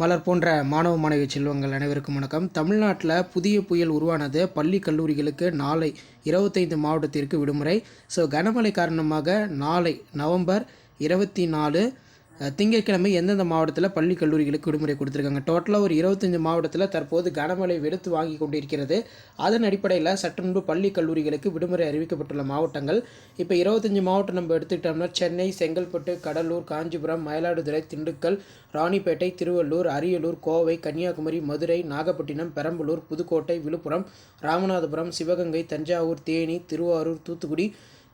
மலர் போன்ற மாணவ மாணவி செல்வங்கள் அனைவருக்கும் வணக்கம். தமிழ்நாட்டில் புதிய புயல் உருவானது பள்ளி கல்லூரிகளுக்கு நாளை இருபத்தைந்து மாவட்டத்திற்கு விடுமுறை. ஸோ கனமழை காரணமாக நாளை நவம்பர் இருபத்தி நாலு திங்கட்கிழமை எந்தெந்த மாவட்டத்தில் பள்ளி கல்லூரிகளுக்கு விடுமுறை கொடுத்துருக்காங்க? டோட்டலாக ஒரு இருபத்தஞ்சு மாவட்டத்தில் தற்போது கனமழை வெளுத்து வாங்கி கொண்டிருக்கிறது. அதன் அடிப்படையில் சற்று முன்பு பள்ளி கல்லூரிகளுக்கு விடுமுறை அறிவிக்கப்பட்டுள்ள மாவட்டங்கள். இப்போ இருபத்தஞ்சி மாவட்டம் நம்ம எடுத்துக்கிட்டோம்னா சென்னை செங்கல்பட்டு கடலூர் காஞ்சிபுரம் மயிலாடுதுறை திண்டுக்கல் ராணிப்பேட்டை திருவள்ளூர் அரியலூர் கோவை கன்னியாகுமரி மதுரை நாகப்பட்டினம் பெரம்பலூர் புதுக்கோட்டை விழுப்புரம் ராமநாதபுரம் சிவகங்கை தஞ்சாவூர் தேனி திருவாரூர் தூத்துக்குடி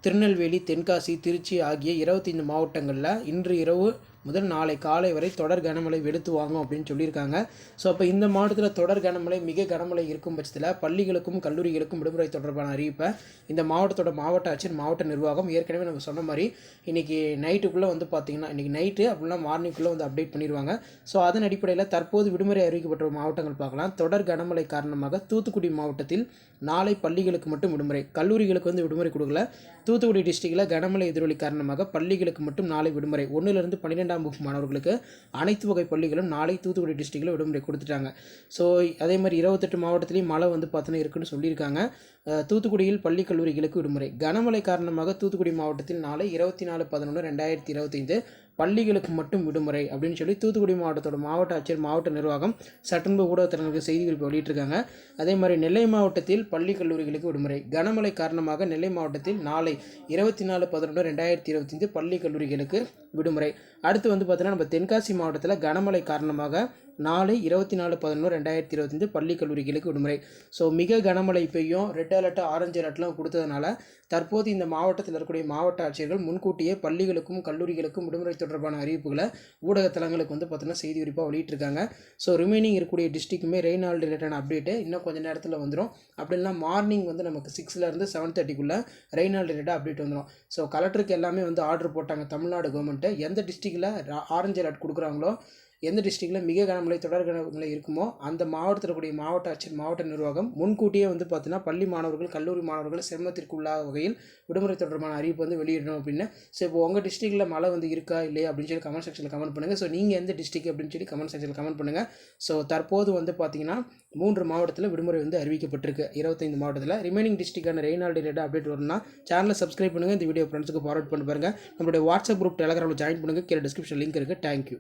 திருநெல்வேலி தென்காசி திருச்சி ஆகிய இருபத்தைந்து மாவட்டங்களில் இன்று இரவு முதல் நாளை காலை வரை தொடர் கனமழை வெளுத்து வாங்கும் அப்படின்னு சொல்லியிருக்காங்க. ஸோ அப்போ இந்த மாவட்டத்தில் தொடர் கனமழை மிக கனமழை இருக்கும் பட்சத்தில் பள்ளிகளுக்கும் கல்லூரிகளுக்கும் விடுமுறை தொடர்பான அறிவிப்பை இந்த மாவட்டத்தோட மாவட்ட ஆட்சியர் மாவட்ட நிர்வாகம் ஏற்கனவே நம்ம சொன்ன மாதிரி இன்றைக்கி நைட்டுக்குள்ளே வந்து பார்த்திங்கன்னா இன்றைக்கி நைட்டு அப்படிலாம் மார்னிங்குள்ளே வந்து அப்டேட் பண்ணிடுவாங்க ஸோ அதன் அடிப்படையில் தற்போது விடுமுறை அறிவிக்கப்பட்ட மாவட்டங்கள் பார்க்கலாம். தொடர் கனமழை காரணமாக தூத்துக்குடி மாவட்டத்தில் நாளை பள்ளிகளுக்கு மட்டும் விடுமுறை கல்லூரிகளுக்கு வந்து விடுமுறை கொடுக்கல. தூத்துக்குடி டிஸ்ட்ரிக்டில் கனமழை எதிரொலி காரணமாக பள்ளிகளுக்கு மட்டும் நாளை விடுமுறை. ஒன்றுலேருந்து பன்னிரெண்டு பன்னிரெண்டாம் வகுப்பு மாணவர்களுக்கு அனைத்து வகை பள்ளிகளும் நாளை தூத்துக்குடி டிஸ்ட்ரிக்டில் விடுமுறை கொடுத்துட்டாங்க. ஸோ அதே மாதிரி இருபத்தெட்டு மாவட்டத்திலையும் மழை வந்து பார்த்தோன்னா இருக்குன்னு சொல்லியிருக்காங்க. தூத்துக்குடியில் பள்ளி கல்லூரிகளுக்கு விடுமுறை. கனமழை காரணமாக தூத்துக்குடி மாவட்டத்தில் நாளை இருபத்தி நாலு பதினொன்று ரெண்டாயிரத்தி இருபத்தைந்து பள்ளிகளுக்கு மட்டும் விடுமுறை அப்படின்னு சொல்லி தூத்துக்குடி மாவட்டத்தோட மாவட்ட ஆட்சியர் மாவட்ட நிர்வாகம் சட்டன்பு ஊடகத்தினருக்கு செய்தி குறிப்பு வெளியிட்டிருக்காங்க. அதே மாதிரி நெல்லை மாவட்டத்தில் பள்ளி கல்லூரிகளுக்கு விடுமுறை. கனமழை காரணமாக நெல்லை மாவட்டத்தில் நாளை இருபத்தி நாலு பதினொன்று ரெண்டாயிரத்தி இருபத்தைந்து பள்ளி கல்லூரிகளுக்கு விடுமுறை. அடுத்து வந்து பார்த்தீங்கன்னா நம்ம தென்காசி மாவட்டத்தில் கனமழை காரணமாக நாளை இருபத்தி நாலு பதினொன்று ரெண்டாயிரத்தி இருபத்தஞ்சு பள்ளி கல்லூரிகளுக்கு விடுமுறை. ஸோ மிக கனமழை பெய்யும். ரெட் அலர்ட் ஆரஞ்சு அலர்ட்லாம் கொடுத்ததுனால தற்போது இந்த மாவட்டத்தில் இருக்கக்கூடிய மாவட்ட ஆட்சியர்கள் முன்கூட்டியே பள்ளிகளுக்கும் கல்லூரிகளுக்கும் விடுமுறை தொடர்பான அறிவிப்புகளை ஊடகத்தலங்களுக்கு வந்து பார்த்தீங்கன்னா செய்தி குறிப்பாக வெளியிட்டிருக்காங்க. ஸோ ரிமைனிங் இருக்கக்கூடிய டிஸ்ட்ரிக்குமே ரெயின் ஆல் ரிலேட்டட் அப்டேட்டு இன்னும் கொஞ்சம் நேரத்தில் வந்துடும் அப்படின்னா மார்னிங் வந்து நமக்கு சிக்ஸ்லேருந்து செவன் தேர்ட்டிக்குள்ளே ரெயின் ஆல் ரிலேட்டாக அப்டேட் வந்துடும் ஸோ கலெக்டருக்கு எல்லாமே வந்து ஆர்டர் போட்டாங்க. தமிழ்நாடு கவர்மெண்ட்டு எந்த டிஸ்ட்ரிக்டில் ஆரஞ்சு அலர்ட் கொடுக்குறாங்களோ எந்த டிஸ்ட்ரிக்டில் மிக கனமழை தொடர் கனமழை இருக்குமோ அந்த மாவட்டத்தில் கூடிய மாவட்ட ஆட்சியர் மாவட்ட நிர்வாகம் முன்கூட்டியே வந்து பார்த்தீங்கன்னா பள்ளி மாணவர்கள் கல்லூரி மாணவர்கள் சிரமத்திற்குள்ளாக வகையில் விடுமுறை தொடர்பான அறிவிப்பு வந்து வெளியிடணும் அப்படின்னு. ஸோ இப்போ உங்கள் டிஸ்ட்ரிக்டில் மழை வந்து இருக்கா இல்லையா அப்படின்னு சொல்லி கமெண்ட் செக்ஷனில் கமெண்ட் பண்ணுங்கள் ஸோ நீங்கள் எந்த டிஸ்ட்ரிக் அப்படின்னு சொல்லி கமெண்ட் செக்ஷனில் கமெண்ட் பண்ணுங்கள் ஸோ தற்போது வந்து பார்த்தீங்கன்னா மூன்று மாவட்டத்தில் விடுமுறை வந்து அறிவிக்கப்பட்டிருக்கு. இருபத்தைந்து மாவட்டத்தில். ரிமைனிங் டிஸ்ட்ரிக்டான ரெய்னால் ரிலேட்டட் அப்டேட் வரும்னா சேனலை சப்ஸ்கிரைப் பண்ணுங்கள் இந்த வீடியோ ஃப்ரெண்ட்ஸுக்கு ஃபார்வர்ட் பண்ணி பாருங்கள் நம்மளுடைய வாட்ஸ்அப் குரூப் டெலகிராமில் ஜாயின் பண்ணுங்கள் கீழே டிஸ்கிரிப்ஷன் லிங்க் இருக்குது தேங்க்யூ